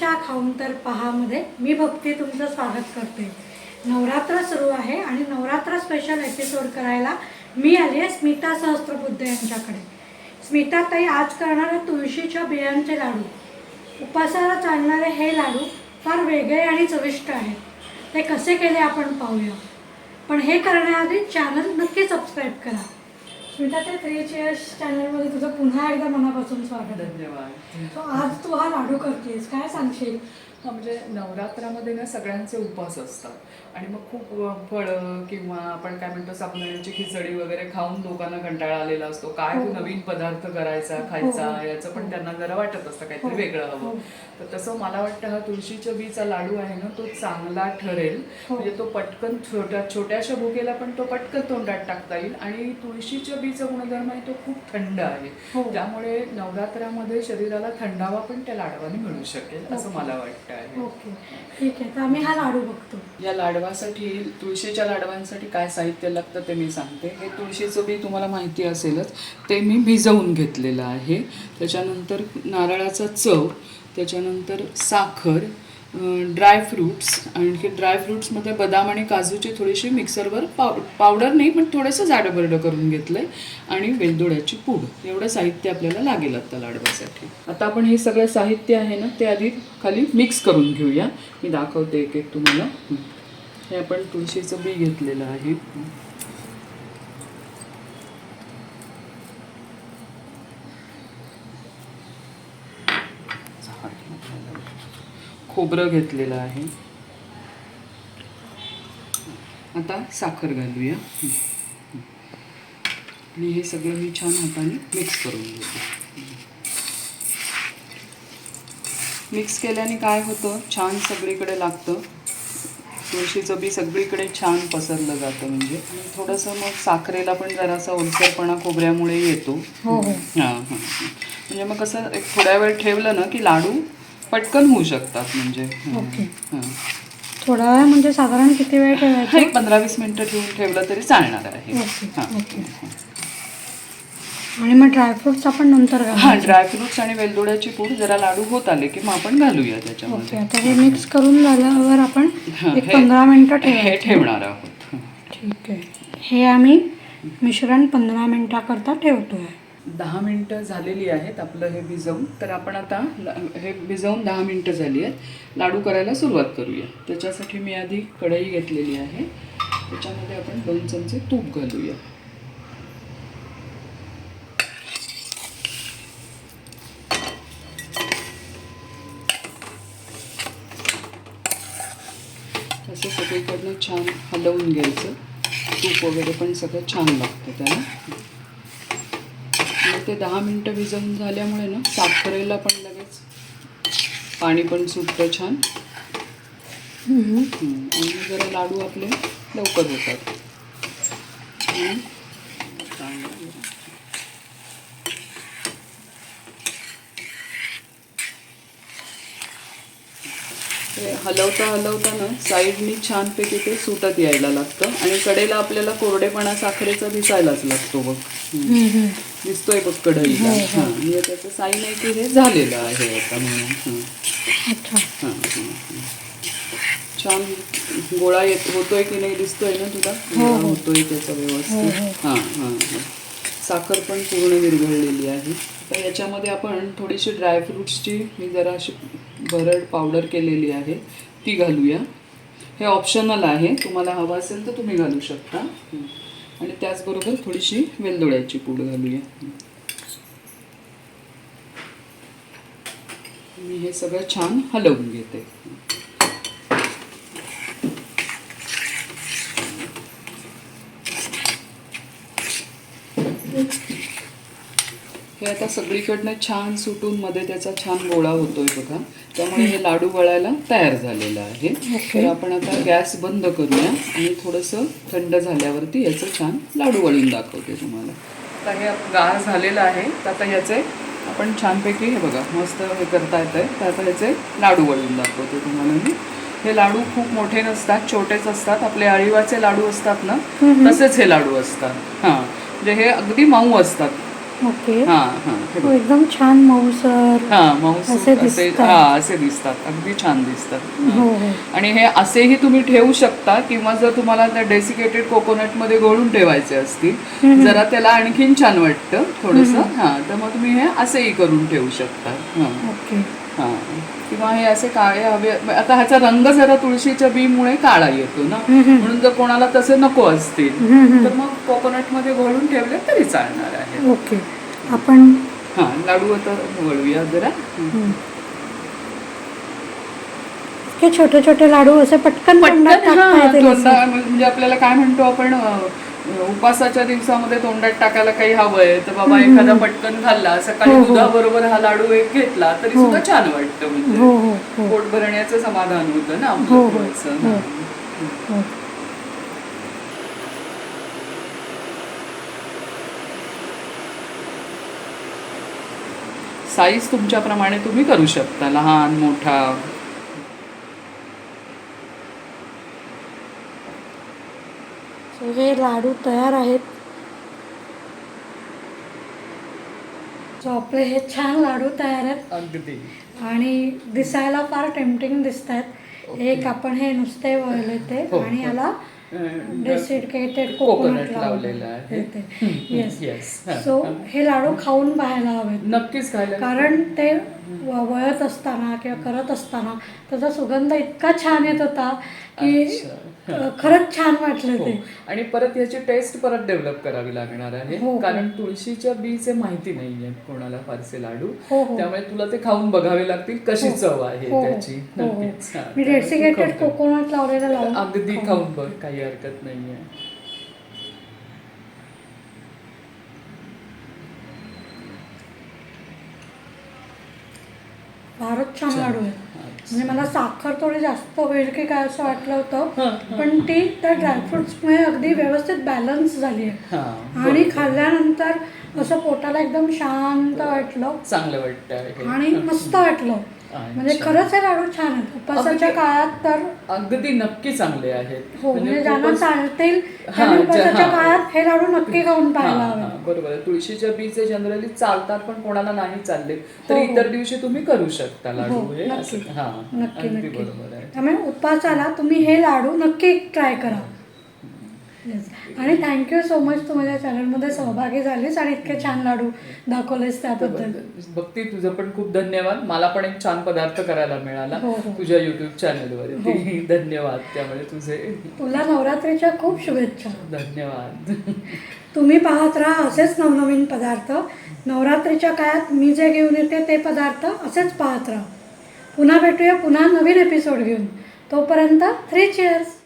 चविष्ट खाऊन तर पहामध्ये मी भक्ती तुमचं स्वागत करते. नवरात्र सुरू आहे आणि नवरात्र स्पेशल एपिसोड करायला मी आली आहे स्मिता सहस्त्रबुद्ध यांच्याकडे. स्मिता ताई आज करणारे तुळशीच्या बियांचे लाडू. उपासाला चालणारे हे लाडू फार वेगळे आणि चविष्ट आहेत. ते कसे केले आपण पाहूया. पण हे करण्याआधी चॅनल नक्की सबस्क्राईब करा. स्मिता ते थ्री चेअर्स चॅनलमध्ये तुझं पुन्हा एकदा मनापासून स्वागत धन्यवाद. So, आज तू हा लाडू करतेस काय सांगशील? हा म्हणजे नवरात्रामध्ये ना सगळ्यांचे उपवास असतात आणि मग खूप फळं किंवा आपण काय म्हणतो साबुदाण्याची खिचडी वगैरे खाऊन लोकांना कंटाळा आलेला असतो काय हो. नवीन पदार्थ करायचा खायचा हो. याचं पण त्यांना जरा वाटत असतं काहीतरी हो. वेगळं हवं हो. तर तसं मला वाटतं हा तुळशीच्या बीचा लाडू आहे ना तो चांगला ठरेल हो. म्हणजे तो पटकन छोट्या छोट्याशा भुकेला पण तो पटकन तोंडात टाकता येईल आणि तुळशीच्या बीचा गुणधर्म आहे तो खूप थंड आहे हो. त्यामुळे नवरात्रामध्ये शरीराला थंडावा पण त्या लाडवाने मिळू शकेल असं. मला वाटतं आहे? ओके. ठीक आहे. तर आम्ही हा लाडू बघतो. या लाडवासाठी तुळशीच्या लाडवांसाठी काय साहित्य लागतं ते मी सांगते. हे तुळशीचं बी तुम्हाला माहिती असेलच. ते मी भिजवून घेतलेलं आहे. त्याच्यानंतर नारळाचा चव त्याच्यानंतर साखर ड्रायफ्रूट्स आणखी ड्रायफ्रूट्समध्ये बदाम आणि काजूची थोडीशी मिक्सरवर पाव पावडर नाही पण थोडंसं जाडबरडं करून घेतलं आहे आणि वेलदोड्याची पूड एवढं साहित्य आपल्याला लागेल आता लाडवासाठी. आता आपण हे सगळं साहित्य आहे ना ते आधी खाली मिक्स करून घेऊया. मी दाखवते एक एक तुम्हाला. हे आपण तुळशीचं बी घेतलेलं आहे हं. खोबरं घेतलेलं आहे. आता साखर घालूया. आणि हे सगळं मी छान हाताने मिक्स करून घेते. मिक्स केल्याने काय होतं? छान सगळीकडे लागतं. तुळशीचं बी सगळीकडे छान पसरलं जातं म्हणजे. आणि थोडंसं मग साखरेला पण जरासा ओलसरपणा खोबऱ्यामुळे येतो. हो हो. हां हां हां. म्हणजे मग कसं एक थोड्या वेळ ठेवलं ना की लाडू पटकन होऊ शकतात म्हणजे. ओके. थोडा वेळ म्हणजे साधारण किती वेळ ठेवायचं? एक पंधरा वीस मिनिटं ठेवून ठेवलं तरी चालणार आहे. Okay okay. आणि मग ड्रायफ्रुट्स आपण नंतर हां ड्रायफ्रुट्स आणि वेलदोड्याची पूड जरा लाडू होत आले की मग आपण घालूया ओके त्याच्यामध्ये आता हे मिक्स करून झाल्यावर आपण एक पंधरा मिनिटं हे ठेवणार आहोत. ठीक आहे. हे आम्ही मिश्रण पंधरा मिनिटाकरता ठेवतोय. दहा मिनटं झालेली आहेत आपलं हे भिजवून. तर आपण आता हे भिजवून दहा मिनटं झाली आहेत. लाडू करायला सुरुवात करूया. त्याच्यासाठी मी आधी कढई घेतलेली आहे. त्याच्यामध्ये आपण दोन चमचे तूप घालूया. असं सगळीकडनं छान हलवून घ्यायचं. तूप वगैरे पण सगळं छान लागतं त्याला. ते दहा मिनटं भिजवून झाल्यामुळे ना साखरेला पण लगेच पाणी पण सुटतं छान. आणि जरा लाडू आपले लवकर होतात. ते हलवता हलवता ना साईडनी छानपैकी ते सुटत यायला लागतं आणि कडेला आपल्याला कोरडेपणा साखरेचा दिसायलाच लागतो बघ. दिसतोय बघ कढईला हो, हो. म्हणजे त्याचं साईन आहे की हे झालेलं आहे आता म्हणून. हां. अच्छा. छान गोळा येत होतोय की नाही दिसतोय ना तुला? हो, गोळा. होतोय त्याचा व्यवस्थित. हो, हो. साखर पण पूर्ण विरघळलेली आहे. तर याच्यामध्ये आपण थोडीशी ड्रायफ्रुट्सची मी जरा अशी भरड पावडर केलेली आहे. ती घालूया. हे ऑप्शनल आहे. तुम्हाला हवं असेल तर तुम्ही घालू शकता. आणि त्याचबरोबर थोडीशी वेलदोड्याची पूड घालूया. मी हे सगळं छान हलवून घेते. आता सगळीकडनं छान सुटून मध्ये त्याचा छान गोळा होतोय बघा. त्यामुळे हे लाडू वळायला तयार झालेलं आहे. तर आपण आता गॅस बंद करूया आणि थोडंसं थंड झाल्यावरती याचं छान लाडू वळून दाखवते तुम्हाला. आता हे गार झालेलं आहे. तर आता याचे आपण छानपैकी हे बघा मस्त हे करता येतंय. तर आता याचे लाडू वळून दाखवते तुम्हाला मी. हे लाडू खूप मोठे नसतात छोटेच असतात. आपले अळीवाचे लाडू असतात ना तसेच हे लाडू असतात. हां. म्हणजे हे अगदी मऊ असतात. ओके. हा हा बघ. एकदम छान मऊसर हा असे असे दिसतात. हा असे दिसतात. अगदी छान दिसतात. हो हो. आणि हे असेही तुम्ही ठेवू शकता किंवा जर तुम्हाला त्या डेसिकेटेड कोकोनटमध्ये घोळून ठेवायचे असतील जरा त्याला आणखीन छान वाटतं थोडस. हा तर मग तुम्ही हे असेही करून ठेवू शकता. हा. ओके. हा. किंवा हे असे काळे हवे आता ह्याचा रंग जरा तुळशीच्या बीमुळे काळा येतो ना? म्हणून जर कोणाला तसे नको असतील तर मग कोकोनटमध्ये घोळून ठेवले तरी चालणार ओके आपण हा लाडू आता वळूया जरा. इतके छोटे छोटे लाडू असे पटकन तोंडात पटकन टाकता येतील असे. तोंडा- म्हणजे आपल्याला काय म्हणतो आपण अ, उपासाच्या दिवसामध्ये तोंडात टाकायला काही हवंय तर बाबा एखादा पटकन खाल्ला सकाळी हो, हो. दुधाबरोबर हा लाडू एक घेतला तरी हो. सुद्धा छान वाटतं हो म्हणजे हो हो पोट भरण्याचं समाधान होतं ना हो, आपलं हो, थोडंसं. हो. हा. साईज तुमच्याप्रमाणे तुम्ही करू शकता. लहान मोठा. सो हे लाडू तयार आहेत. सो आपले हे छान लाडू तयार आहेत. अगदी आणि दिसायला फार टेम्पटिंग दिसत आहेत एक आपण हे नुसते वळले ते हो, आणि हो. याला अं, डेसिकेटेड कोकोनट लावलेलं आहे. येस. सो हे लाडू खाऊन पाहायला हवेत. नक्कीच खायला कारण ते वळत असताना किंवा करत असताना त्याचा सुगंध इतका छान येत होता की खरंच छान वाटलं हो. ते आणि परत याची टेस्ट परत डेव्हलप करावी लागणार आहे हो, हो. कारण तुळशीच्या बीचे माहिती नाहीये कोणाला फारसे लाडू. त्यामुळे तुला ते खाऊन बघावे लागतील कशी. चव आहे. त्याची मी डेसिकेटेड. कोकोनट लावलेलं अगदी खाऊन खाऊन बघ काही हरकत नाहीये फारच छान लाडू आहे. म्हणजे मला साखर थोडी जास्त होईल की काय असं वाटलं होतं. पण ती त्या ड्रायफ्रुट्समुळे अगदी व्यवस्थित बॅलन्स झाली आहे. आणि. खाल्ल्यानंतर असं पोटाला एकदम शांत वाटलं. चांगलं वाटतं आणि मस्त वाटलं. म्हणजे. खरंच हे लाडू छान आहेत उपासाच्या अगदी- काळात तर अगदी नक्की चांगले आहेत हो म्हणजे ज्यांना चालतील हा, हा. काळात हे लाडू नक्की खाऊन हा, पाहायला हा, हवे बरोबर. तुळशीच्या बीचे जनरली चालतात पण कोणाला नाही चालले तर हो, हो. इतर दिवशी तुम्ही करू शकता लाडू हो, हे नक्की. हा नक्की त्यामुळे उपासाला तुम्ही हे लाडू नक्की ट्राय करा. आणि थँक्यू सो मच तू माझ्या चॅनलमध्ये सहभागी झालीस आणि इतके छान लाडू दाखवलेस त्याबद्दल. भक्ती तुझं पण खूप धन्यवाद. मला पण एक छान पदार्थ करायला मिळाला हो, हो. तुझ्या युट्यूब चॅनलवरती धन्यवाद त्यामुळे तुझे. तुला नवरात्रीच्या खूप शुभेच्छा. धन्यवाद. तुम्ही पाहत राहा असेच नवनवीन पदार्थ. नवरात्रीच्या काळात मी जे घेऊन येते ते पदार्थ असेच पाहत राहा. पुन्हा भेटूया पुन्हा नवीन एपिसोड घेऊन. तोपर्यंत थ्री चेअर्स